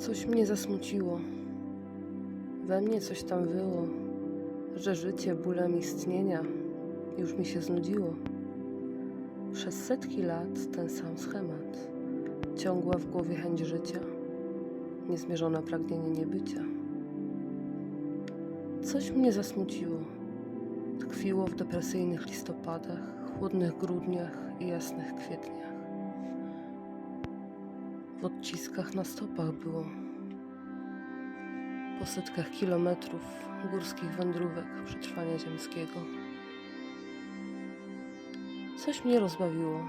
Coś mnie zasmuciło. We mnie coś tam wyło, że życie bólem istnienia już mi się znudziło. Przez setki lat ten sam schemat. Ciągła w głowie chęć życia, niezmierzone pragnienie niebycia. Coś mnie zasmuciło. Tkwiło w depresyjnych listopadach, chłodnych grudniach i jasnych kwietniach. W odciskach na stopach było. Po setkach kilometrów górskich wędrówek przetrwania ziemskiego. Coś mnie rozbawiło.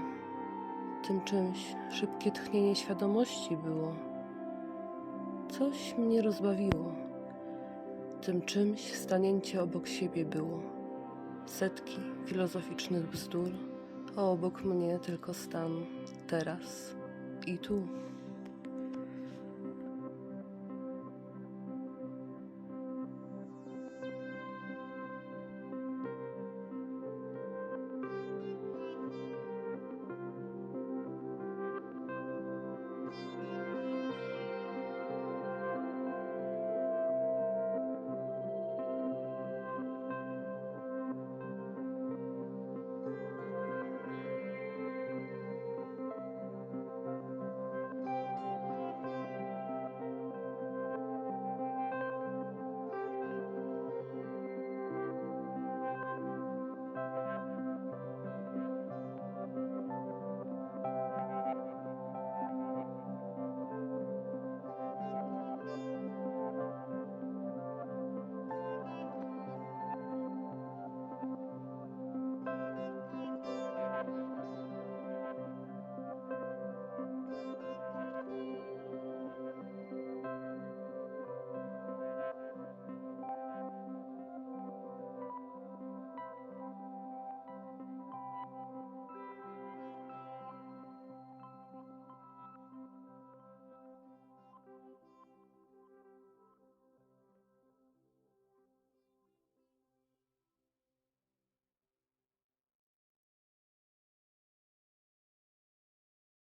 Tym czymś szybkie tchnienie świadomości było. Coś mnie rozbawiło. Tym czymś stanięcie obok siebie było. Setki filozoficznych bzdur, a obok mnie tylko stan teraz i tu.